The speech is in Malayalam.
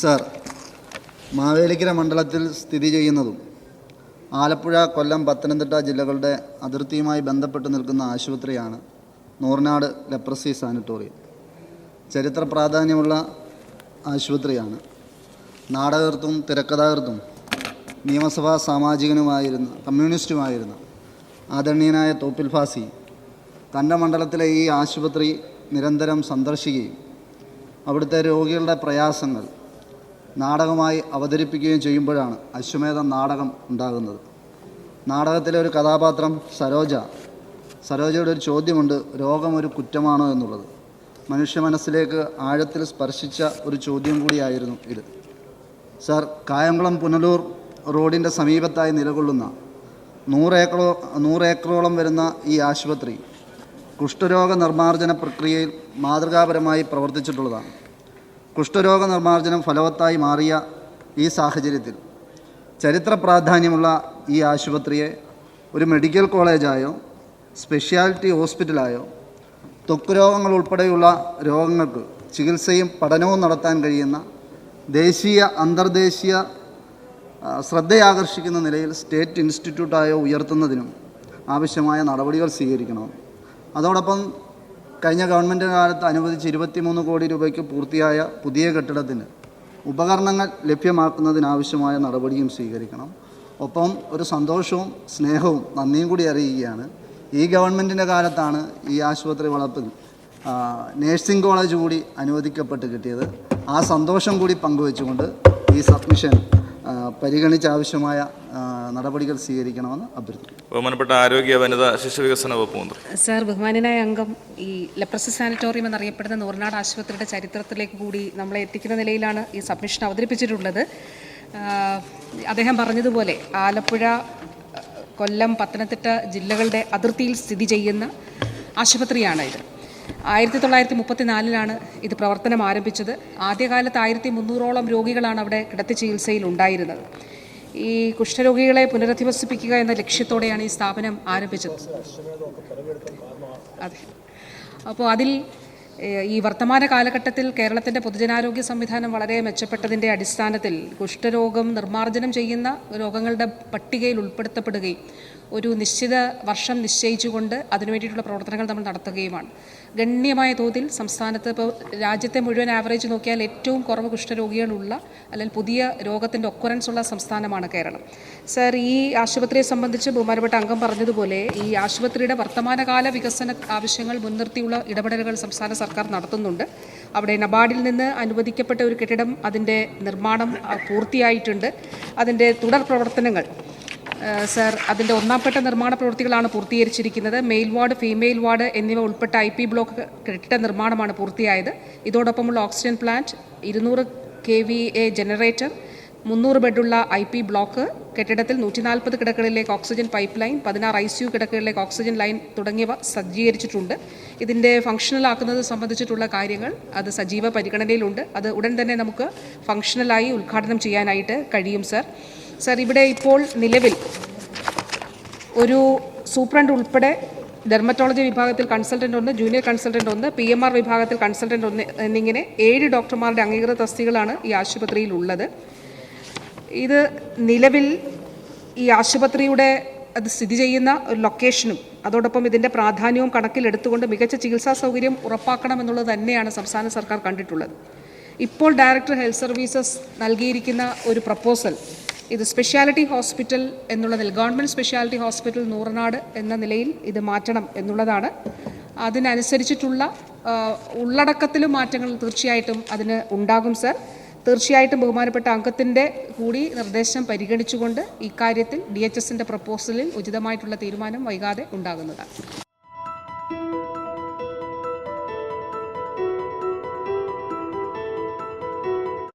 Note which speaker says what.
Speaker 1: സാർ മാവേലിക്കര മണ്ഡലത്തിൽ സ്ഥിതി ചെയ്യുന്നതും ആലപ്പുഴ കൊല്ലം പത്തനംതിട്ട ജില്ലകളുടെ അതിർത്തിയുമായി ബന്ധപ്പെട്ട് നിൽക്കുന്ന ആശുപത്രിയാണ് നൂർനാട് ലെപ്രസി സാനിറ്റോറിയം. ചരിത്ര പ്രാധാന്യമുള്ള ആശുപത്രിയാണ്. നാടകർത്തും തിരക്കഥാകൃത്തും നിയമസഭാ സാമാജികനുമായിരുന്ന കമ്മ്യൂണിസ്റ്റുമായിരുന്ന ആദരണീയനായ തോപ്പിൽ ഫാസി തന്റെ മണ്ഡലത്തിലെ ഈ ആശുപത്രി നിരന്തരം സന്ദർശിക്കുകയും അവിടുത്തെ രോഗികളുടെ പ്രയാസങ്ങൾ നാടകമായി അവതരിപ്പിക്കുകയും ചെയ്യുമ്പോഴാണ് അശ്വമേധം നാടകം ഉണ്ടാകുന്നത്. നാടകത്തിലെ ഒരു കഥാപാത്രം സരോജ. സരോജയുടെ ഒരു ചോദ്യമുണ്ട് രോഗം ഒരു കുറ്റമാണോ എന്നുള്ളത്? മനുഷ്യ മനസ്സിലേക്ക് ആഴത്തിൽ സ്പർശിച്ച ഒരു ചോദ്യം കൂടിയായിരുന്നു ഇത്. സർ കായംകുളം പുനലൂർ റോഡിന്റെ സമീപത്തായി നിലകൊള്ളുന്ന നൂറേക്കറോ നൂറേക്കറോളം വരുന്ന ഈ ആശുപത്രി കുഷ്ഠരോഗ നിർമ്മാർജന പ്രക്രിയയിൽ മാതൃകാപരമായി പ്രവർത്തിച്ചിട്ടുള്ളതാണ്. കുഷ്ഠരോഗ നിർമ്മാർജനം ഫലവത്തായി മാറിയ ഈ സാഹചര്യത്തിൽ ചരിത്ര പ്രാധാന്യമുള്ള ഈ ആശുപത്രിയെ ഒരു മെഡിക്കൽ കോളേജായോ സ്പെഷ്യാലിറ്റി ഹോസ്പിറ്റലായോ ത്വക്ക് രോഗങ്ങൾ ഉൾപ്പെടെയുള്ള രോഗങ്ങൾക്ക് ചികിത്സയും പഠനവും നടത്താൻ കഴിയുന്ന ദേശീയ അന്തർദേശീയ ശ്രദ്ധയാകർഷിക്കുന്ന നിലയിൽ സ്റ്റേറ്റ് ഇൻസ്റ്റിറ്റ്യൂട്ടായോ ഉയർത്തുന്നതിനും ആവശ്യമായ നടപടികൾ സ്വീകരിക്കണം. അതോടൊപ്പം കഴിഞ്ഞ ഗവൺമെന്റ് കാലത്ത് അനുവദിച്ച് ഇരുപത്തിമൂന്ന് കോടി രൂപയ്ക്ക് പൂർത്തിയായ പുതിയ കെട്ടിടത്തിന് ഉപകരണങ്ങൾ ലഭ്യമാക്കുന്നതിനാവശ്യമായ നടപടിയും സ്വീകരിക്കണം. ഒപ്പം ഒരു സന്തോഷവും സ്നേഹവും നന്ദിയും കൂടി അറിയുകയാണ് ഈ ഗവൺമെന്റിന്റെ കാലത്താണ് ഈ ആശുപത്രി വളപ്പിൽ നേഴ്സിംഗ് കോളേജ് കൂടി അനുവദിക്കപ്പെട്ട് കിട്ടിയത്. ആ സന്തോഷം കൂടി പങ്കുവെച്ചുകൊണ്ട് ഈ സബ്മിഷൻ പരിഗണിച്ച് ആവശ്യമായ നടപടികൾ സ്വീകരിക്കണമെന്ന് അഭ്യർത്ഥിക്കുന്നു.
Speaker 2: ബഹുമാനപ്പെട്ട ആരോഗ്യ വനിതാ ശിശു വികസന വകുപ്പ് മന്ത്രി.
Speaker 3: സർ ബഹുമാനായ അംഗം ഈ ലെപ്രസി സാനിറ്റോറിയം എന്നറിയപ്പെടുന്ന നൂറിനാട് ആശുപത്രിയുടെ ചരിത്രത്തിലേക്ക് കൂടി നമ്മളെ എത്തിക്കുന്ന നിലയിലാണ് ഈ സബ്മിഷൻ അവതരിപ്പിച്ചിട്ടുള്ളത്. അദ്ദേഹം പറഞ്ഞതുപോലെ ആലപ്പുഴ കൊല്ലം പത്തനംതിട്ട ജില്ലകളുടെ അതിർത്തിയിൽ സ്ഥിതി ചെയ്യുന്ന ആശുപത്രിയാണ് ഇത് ആയിരത്തി തൊള്ളായിരത്തി മുപ്പത്തിനാലിലാണ് ഇത് പ്രവർത്തനം ആരംഭിച്ചത്. ആദ്യകാലത്ത് ആയിരത്തി മുന്നൂറോളം രോഗികളാണ് അവിടെ കിടത്തി ചികിത്സയിൽ ഉണ്ടായിരുന്നത്. ഈ കുഷ്ഠരോഗികളെ പുനരധിവസിപ്പിക്കുക എന്ന ലക്ഷ്യത്തോടെയാണ് ഈ സ്ഥാപനം ആരംഭിച്ചത്. അതെ. അപ്പോൾ അതിൽ ഈ വർത്തമാന കാലഘട്ടത്തിൽ കേരളത്തിന്റെ പൊതുജനാരോഗ്യ സംവിധാനം വളരെ മെച്ചപ്പെട്ടതിന്റെ അടിസ്ഥാനത്തിൽ കുഷ്ഠരോഗം നിർമ്മാർജനം ചെയ്യുന്ന രോഗങ്ങളുടെ പട്ടികയിൽ ഉൾപ്പെടുത്തപ്പെടുകയും ഒരു നിശ്ചിത വർഷം നിശ്ചയിച്ചുകൊണ്ട് അതിനു വേണ്ടിയിട്ടുള്ള പ്രവർത്തനങ്ങൾ നമ്മൾ നടത്തുകയുമാണ്. ഗണ്യമായ തോതിൽ സംസ്ഥാനത്ത് ഇപ്പോൾ രാജ്യത്തെ മുഴുവൻ ആവറേജ് നോക്കിയാൽ ഏറ്റവും കുറവ് കുഷ്ഠരോഗികളുള്ള അല്ലെങ്കിൽ പുതിയ രോഗത്തിന്റെ ഒക്കുറൻസ് ഉള്ള സംസ്ഥാനമാണ് കേരളം. സർ ഈ ആശുപത്രിയെ സംബന്ധിച്ച് ബഹുമാനപ്പെട്ട അംഗം പറഞ്ഞതുപോലെ ഈ ആശുപത്രിയുടെ വർത്തമാനകാല വികസന ആവശ്യങ്ങൾ മുൻനിർത്തിയുള്ള ഇടപെടലുകൾ സംസ്ഥാന സർക്കാർ നടത്തുന്നുണ്ട്. അവിടെ നബാർഡിൽ നിന്ന് അനുവദിക്കപ്പെട്ട ഒരു കെട്ടിടം അതിന്റെ നിർമ്മാണം പൂർത്തിയായിട്ടുണ്ട്. അതിന്റെ തുടർ പ്രവർത്തനങ്ങൾ സർ അതിന്റെ ഒന്നാംപ്പെട്ട നിർമ്മാണ പ്രവൃത്തികളാണ് പൂർത്തീകരിച്ചിരിക്കുന്നത്. മെയിൽ വാർഡ് ഫീമെയിൽ വാർഡ് എന്നിവ ഉൾപ്പെട്ട ഐ പി ബ്ലോക്ക് കെട്ടിട നിർമ്മാണമാണ് പൂർത്തിയായത്. ഇതോടൊപ്പമുള്ള ഓക്സിജൻ പ്ലാന്റ് ഇരുന്നൂറ് കെ വി എ ജനറേറ്റർ മുന്നൂറ് ബെഡുള്ള ഐ പി ബ്ലോക്ക് കെട്ടിടത്തിൽ നൂറ്റി നാൽപ്പത് കിടക്കുകളിലേക്ക് ഓക്സിജൻ പൈപ്പ് ലൈൻ പതിനാറ് ഐ സി യു കിടക്കുകളിലേക്ക് ഓക്സിജൻ ലൈൻ തുടങ്ങിയവ സജ്ജീകരിച്ചിട്ടുണ്ട്. ഇതിന്റെ ഫംഗ്ഷണലാക്കുന്നത് സംബന്ധിച്ചിട്ടുള്ള കാര്യങ്ങൾ അത് സജീവ പരിഗണനയിലുണ്ട്. അത് ഉടൻ തന്നെ നമുക്ക് ഫംഗ്ഷണലായി ഉദ്ഘാടനം ചെയ്യാനായിട്ട് കഴിയും സർ. സർ ഇവിടെ ഇപ്പോൾ നിലവിൽ ഒരു സൂപ്രണ്ട് ഉൾപ്പെടെ ഡെർമറ്റോളജി വിഭാഗത്തിൽ കൺസൾട്ടന്റ് ഒന്ന് ജൂനിയർ കൺസൾട്ടന്റ് ഒന്ന് പി എം ആർ വിഭാഗത്തിൽ കൺസൾട്ടന്റ് ഒന്ന് എന്നിങ്ങനെ ഏഴ് ഡോക്ടർമാരുടെ അംഗീകൃത തസ്തികളാണ് ഈ ആശുപത്രിയിൽ ഉള്ളത് ഇത് നിലവിൽ ഈ ആശുപത്രിയുടെ അത് സ്ഥിതി ചെയ്യുന്ന ഒരു ലൊക്കേഷനും അതോടൊപ്പം ഇതിന്റെ പ്രാധാന്യവും കണക്കിലെടുത്തുകൊണ്ട് മികച്ച ചികിത്സാ സൗകര്യം ഉറപ്പാക്കണമെന്നുള്ളത് തന്നെയാണ് സംസ്ഥാന സർക്കാർ കണ്ടിട്ടുള്ളത്. ഇപ്പോൾ ഡയറക്ടർ ഹെൽത്ത് സർവീസസ് നൽകിയിരിക്കുന്ന ഒരു പ്രപ്പോസൽ ഇത് സ്പെഷ്യാലിറ്റി ഹോസ്പിറ്റൽ എന്നുള്ളതിൽ ഗവൺമെന്റ് സ്പെഷ്യാലിറ്റി ഹോസ്പിറ്റൽ നൂറനാട് എന്ന നിലയിൽ ഇത് മാറ്റണം എന്നുള്ളതാണ്. അതിനനുസരിച്ചിട്ടുള്ള ഉള്ളടക്കത്തിലും മാറ്റങ്ങൾ തീർച്ചയായിട്ടും അതിന് ഉണ്ടാകും സർ തീർച്ചയായിട്ടും ബഹുമാനപ്പെട്ട അംഗത്തിന്റെ കൂടി നിർദ്ദേശം പരിഗണിച്ചുകൊണ്ട് ഇക്കാര്യത്തിൽ ഡി എച്ച് എസിന്റെ പ്രപ്പോസലിൽ ഉചിതമായിട്ടുള്ള തീരുമാനം വൈകാതെ ഉണ്ടാകുന്നതാണ്.